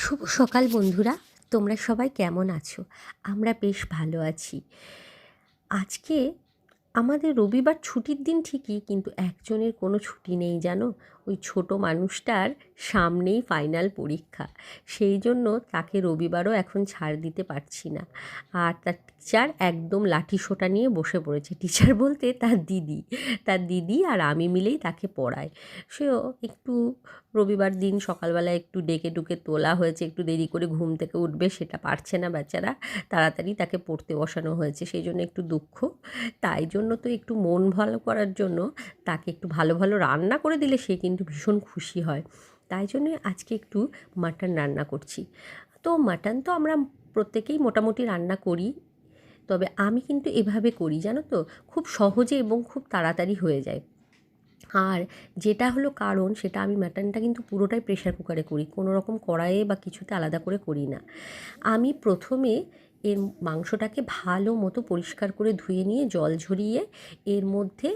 শুভ সকাল বন্ধুরা তোমরা সবাই কেমন আছো? আমরা বেশ ভালো আছি। আজকে আমাদের রবিবার ছুটির দিন ঠিকই, কিন্তু একজনের কোনো ছুটি নেই, জানো? ওই ছোট মানুষটার সামনেই ফাইনাল পরীক্ষা। সেই জন্য তাকে রবিবারও এখন ছাড় দিতে পারছি না। আর তার টিচার একদম লাঠি সোটা নিয়ে বসে পড়েছে। টিচার বলতে তার দিদি। তার দিদি আর আমি মিলেই তাকে পড়ায় সেও একটু রবিবার দিন সকালবেলা একটু ডেকে ডুকে তোলা হয়েছে, একটু দেরি করে ঘুম থেকে উঠবে, সেটা পারছে না বেচারা। তাড়াতাড়ি তাকে পড়তে বসানো হয়েছে, সেই জন্য একটু দুঃখ। তাই জন্য তো একটু মন ভালো করার জন্য তাকে একটু ভালো ভালো রান্না করে দিলে সে কিন্তু ভীষণ খুশি হয়। তাই জন্যই আজকে একটু মাটন রান্না করছি। তো মাটন তো আমরা প্রত্যেকেই মোটামুটি রান্না করি, তবে আমি কিন্তু এভাবে করি, জানো তো? খুব সহজে এবং খুব তাড়াতাড়ি হয়ে যায়। আর যেটা হলো কারণ, সেটা আমি মাটনটা কিন্তু পুরোটাই প্রেশার কুকারে করি। কোনো রকম কড়াইয়ে বা কিছুতে আলাদা করে করি না। আমি প্রথমে এর মাংসটাকে ভালো মতো পরিষ্কার করে ধুয়ে নিয়ে জল ঝরিয়ে এর মধ্যে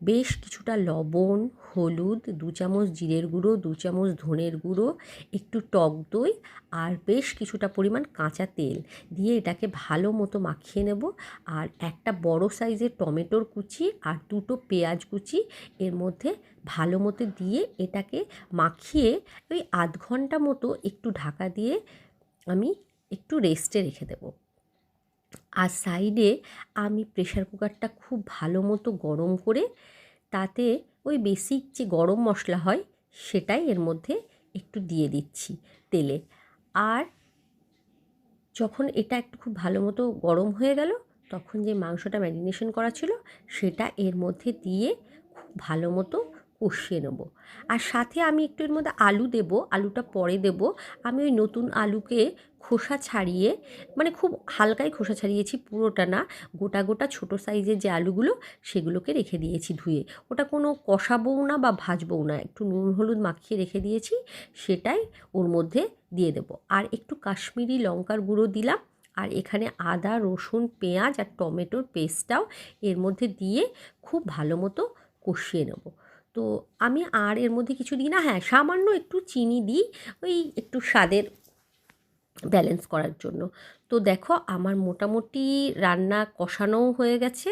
বেশ কিছুটা লবণ, হলুদ, দু চামচ জিরের গুঁড়ো, দু চামচ ধনের গুঁড়ো, একটু টক দই আর বেশ কিছুটা পরিমাণ কাঁচা তেল দিয়ে এটাকে ভালো মতো মাখিয়ে নেব। আর একটা বড় সাইজের টমেটোর কুচি আর দুটো পেঁয়াজ কুচি এর মধ্যে ভালো মতো দিয়ে এটাকে মাখিয়ে ওই আধ ঘণ্টা মতো একটু ঢাকা দিয়ে আমি একটু রেস্টে রেখে দেবো। আর সাইডে আমি প্রেশার কুকারটা খুব ভালো মতো গরম করে তাতে ওই বেসিক যে গরম মশলা হয় সেটাই এর মধ্যে একটু দিয়ে দিচ্ছি তেলে। আর যখন এটা একটু খুব ভালো মতো গরম হয়ে গেল, তখন যে মাংসটা ম্যারিনেশন করা ছিল সেটা এর মধ্যে দিয়ে খুব ভালো মতো কষিয়ে নেব। আর সাথে আমি একটু এর মধ্যে আলু দেব, আলুটা পরে দেব। আমি ওই নতুন আলুকে খোসা ছাড়িয়ে মানে খুব হালকাই খোসা ছাড়িয়েছি, পুরোটা না, গোটা গোটা ছোটো সাইজের যে আলুগুলো সেগুলোকে রেখে দিয়েছি ধুয়ে। ওটা কোনো কষাবও না বা ভাজবও না, একটু নুন হলুদ মাখিয়ে রেখে দিয়েছি, সেটাই ওর মধ্যে দিয়ে দেবো। আর একটু কাশ্মীরি লঙ্কার গুঁড়ো দিলাম, আর এখানে আদা, রসুন, পেঁয়াজ আর টমেটোর পেস্টটাও এর মধ্যে দিয়ে খুব ভালো মতো কষিয়ে নেব। তো আমি আর এর মধ্যে কিছু দিই না হ্যাঁ সামান্য একটু চিনি দিই ওই একটু স্বাদের ব্যালেন্স করার জন্য। তো দেখো, আমার মোটামুটি রান্না কষানোও হয়ে গেছে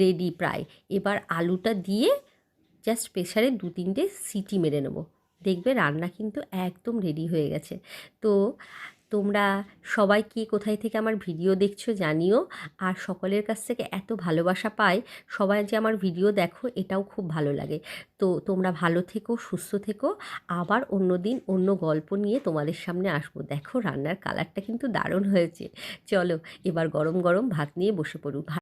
রেডি প্রায়। এবার আলুটা দিয়ে জাস্ট প্রেশারে দু তিনটে সিটি মেরে নেব। দেখবে রান্না কিন্তু একদম রেডি হয়ে গেছে। তো তোমরা সবাই কি কোথায় থেকে আমার ভিডিও দেখছ জানিও। আর সকলের কাছ থেকে এত ভালোবাসা পাই, সবাই যে আমার ভিডিও দেখো, এটাও খুব ভালো লাগে। তো তোমরা ভালো থেকো, সুস্থ থেকো। আবার অন্য দিন অন্য গল্প নিয়ে তোমাদের সামনে আসব। দেখো রান্নার কালারটা কিন্তু দারুণ হয়েছে। চলো, এবার গরম গরম ভাত নিয়ে বসে পড়ুক